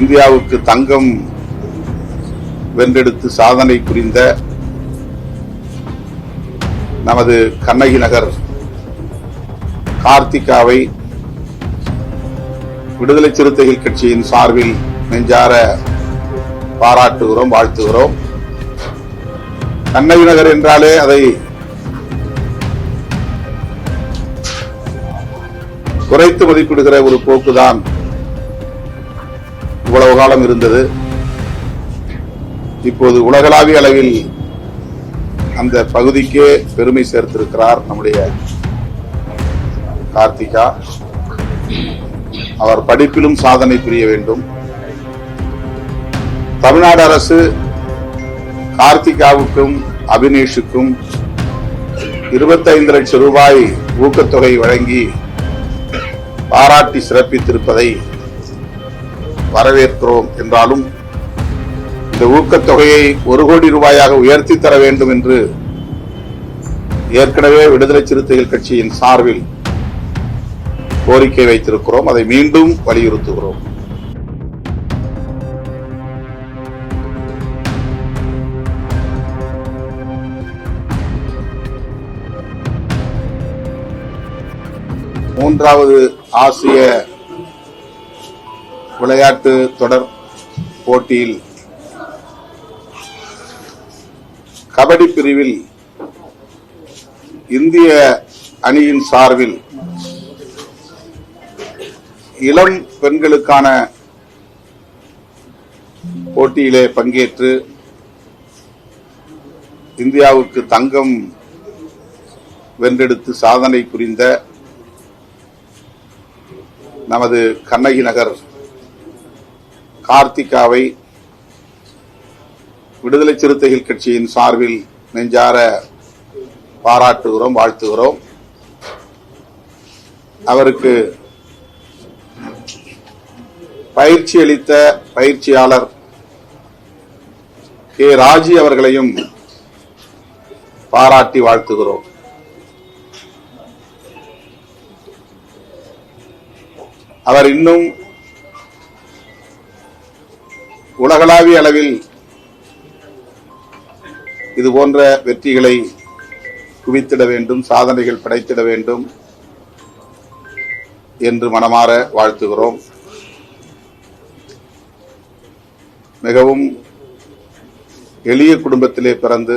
இந்தியாவுக்கு தங்கம் வென்றெடுத்து சாதனை புரிந்த நமது கண்ணகி நகர் கார்த்திகாவை விடுதலை சிறுத்தைகள் கட்சியின் சார்பில் நெஞ்சார பாராட்டுகிறோம் வாழ்த்துகிறோம். கண்ணகி நகர் என்றாலே அதை குறைத்து மதிப்பிடுகிற ஒரு போக்குதான் இவ்வளவு காலம் இருந்தது. இப்போது உலகளாவிய அளவில் அந்த பகுதிக்கே பெருமை சேர்த்திருக்கிறார் நம்முடைய கார்த்திகா. அவர் படிப்பிலும் சாதனை புரிய வேண்டும். தமிழ்நாடு அரசு கார்த்திகாவுக்கும் அபினேஷுக்கும் இருபத்தைந்து லட்சம் ரூபாய் ஊக்கத்தொகை வழங்கி பாராட்டி சிறப்பித்திருப்பதை வரவேற்கிறோம் என்றாலும் இந்த ஊக்கத்தொகையை ஒரு கோடி ரூபாயாக உயர்த்தி தர வேண்டும் என்று ஏற்கனவே விடுதலை சிறுத்தைகள் கட்சியின் சார்பில் கோரிக்கை வைத்திருக்கிறோம். அதை மீண்டும் வலியுறுத்துகிறோம். மூன்றாவது ஆசிய விளையாட்டு தொடர் போட்டியில் கபடி பிரிவில் இந்திய அணியின் சார்பில் இளம் பெண்களுக்கான போட்டியிலே பங்கேற்று இந்தியாவுக்கு தங்கம் வென்றெடுத்து சாதனை புரிந்த நமது கண்ணகி நகர் கார்த்திகாவை விடுதலை சிறுத்தைகள் கட்சியின் சார்பில் நெஞ்சார பாராட்டுகிறோம் வாழ்த்துகிறோம். அவருக்கு பயிற்சி அளித்த பயிற்சியாளர் கே ராஜி அவர்களையும் பாராட்டி வாழ்த்துகிறோம். அவர் இன்னும் உலகளாவிய அளவில் இது போன்ற வெற்றிகளை குவித்திட வேண்டும் சாதனைகள் படைத்திட வேண்டும் என்று மனமாற வாழ்த்துகிறோம். மிகவும் எளிய குடும்பத்திலே பிறந்து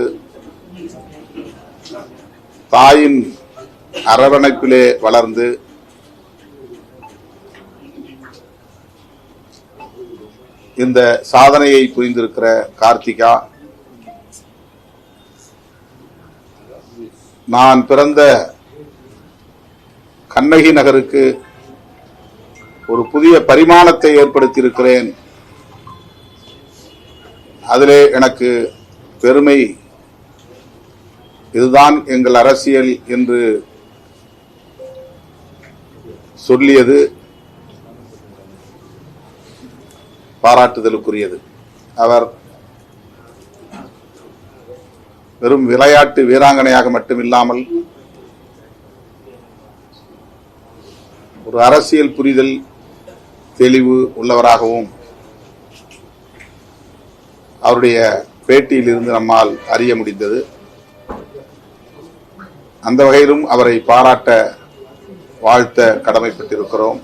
தாயின் அரவணைப்பிலே வளர்ந்து இந்த சாதனையை புரிந்திருக்கிற கார்த்திகா நான் பிறந்த கண்ணகி நகருக்கு ஒரு புதிய பரிமாணத்தை ஏற்படுத்தியிருக்கிறேன். அதிலே எனக்கு பெருமை. இதுதான் எங்கள் அரசியல் என்று சொல்லியது. பாராட்டுதலுக்குரியது. அவர் வெறும் விளையாட்டு வீராங்கனையாக மட்டுமில்லாமல் ஒரு அரசியல் புரிதல் தெளிவு உள்ளவராகவும் அவருடைய பேட்டியிலிருந்து நம்மால் அறிய முடிந்தது. அந்த வகையிலும் அவரை பாராட்ட வாழ்த்த கடமைப்பட்டிருக்கிறோம்.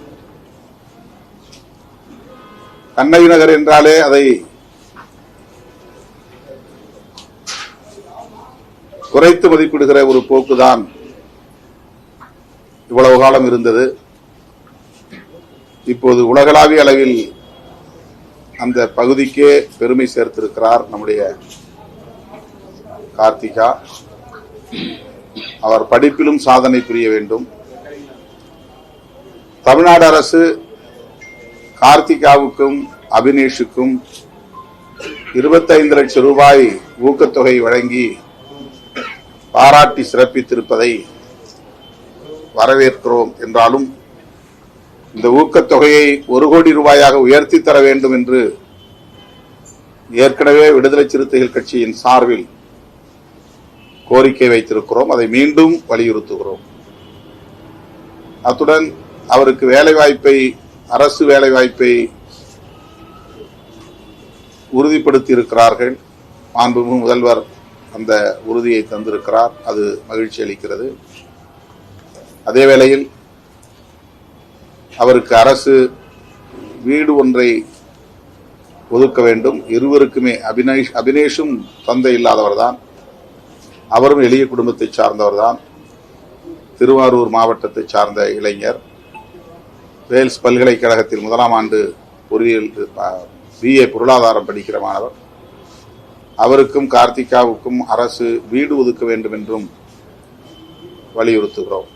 கண்ணகி நகர் என்றாலே அதை குறைத்து மதிப்பிடுகிற ஒரு போக்குதான். இவ்வளவு காலம் இருந்தது. இப்போது உலகளாவிய அளவில் அந்த பகுதிக்கே பெருமை சேர்த்திருக்கிறார் நம்முடைய கார்த்திகா. அவர் படிப்பிலும் சாதனை புரிய வேண்டும். தமிழ்நாடு அரசு கார்த்திகாவுக்கும் அபினேஷுக்கும் இருபத்தைந்து லட்சம் ரூபாய் ஊக்கத்தொகை வழங்கி பாராட்டி சிறப்பித்திருப்பதை வரவேற்கிறோம். என்றாலும் இந்த ஊக்கத்தொகையை ஒரு கோடி ரூபாயாக உயர்த்தி தர வேண்டும் என்று ஏற்கனவே விடுதலை சிறுத்தைகள் கட்சியின் சார்பில் கோரிக்கை வைத்திருக்கிறோம். அதை மீண்டும் வலியுறுத்துகிறோம். அத்துடன் அவருக்கு வேலைவாய்ப்பை அரசு வேலைவாய்ப்பை உறுதிப்படுத்தி இருக்கிறார்கள் மாண்புமிகு முதல்வர் அந்த உறுதியை தந்திருக்கிறார். அது மகிழ்ச்சி அளிக்கிறது. அதே வேளையில் அவருக்கு அரசு வீடு ஒன்றை ஒதுக்க வேண்டும். இருவருக்குமே அபினேஷ் அபினேஷும் தந்தை இல்லாதவர் தான் அவரும் எளிய குடும்பத்தை சார்ந்தவர்தான். திருவாரூர் மாவட்டத்தை சார்ந்த இளைஞர். வேல்ஸ் பல்கலைக்கழகத்தில் முதலாம் ஆண்டு பொறியியல் பிஏ பொருளாதாரம் படிக்கிற மாணவர். அவருக்கும் கார்த்திகாவுக்கும் அரசு வீடு ஒதுக்க வேண்டும் என்றும் வலியுறுத்துகிறோம்.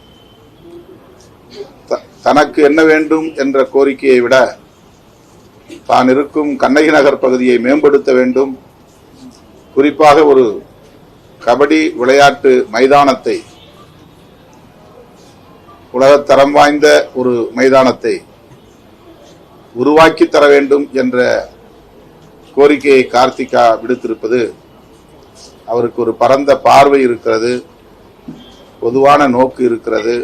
த- தனக்கு என்ன வேண்டும் என்ற கோரிக்கையை விட தான் இருக்கும் கண்ணகி நகர் பகுதியை மேம்படுத்த வேண்டும். குறிப்பாக ஒரு கபடி விளையாட்டு மைதானத்தை உலகத்தரம் வாய்ந்த ஒரு மைதானத்தை உருவாக்கி தர வேண்டும் என்ற கோரிக்கையை கார்த்திகா விடுத்திருப்பது அவருக்கு ஒரு பரந்த பார்வை இருக்கிறது பொதுவான நோக்கு இருக்கிறது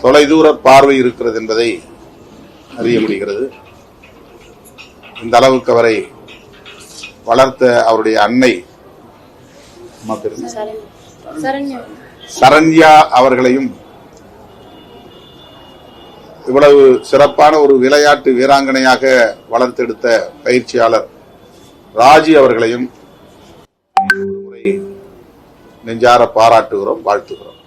தொலைதூர பார்வை இருக்கிறது என்பதை அறிய முடிகிறது. இந்த அளவுக்கு அவரை வளர்த்த அவருடைய அன்னை சரண்யா அவர்களையும் இவ்வளவு சிறப்பான ஒரு விளையாட்டு வீராங்கனையாக வளர்த்தெடுத்த பயிற்சியாளர் ராஜி அவர்களையும் நெஞ்சார பாராட்டுகிறோம் வாழ்த்துகிறோம்.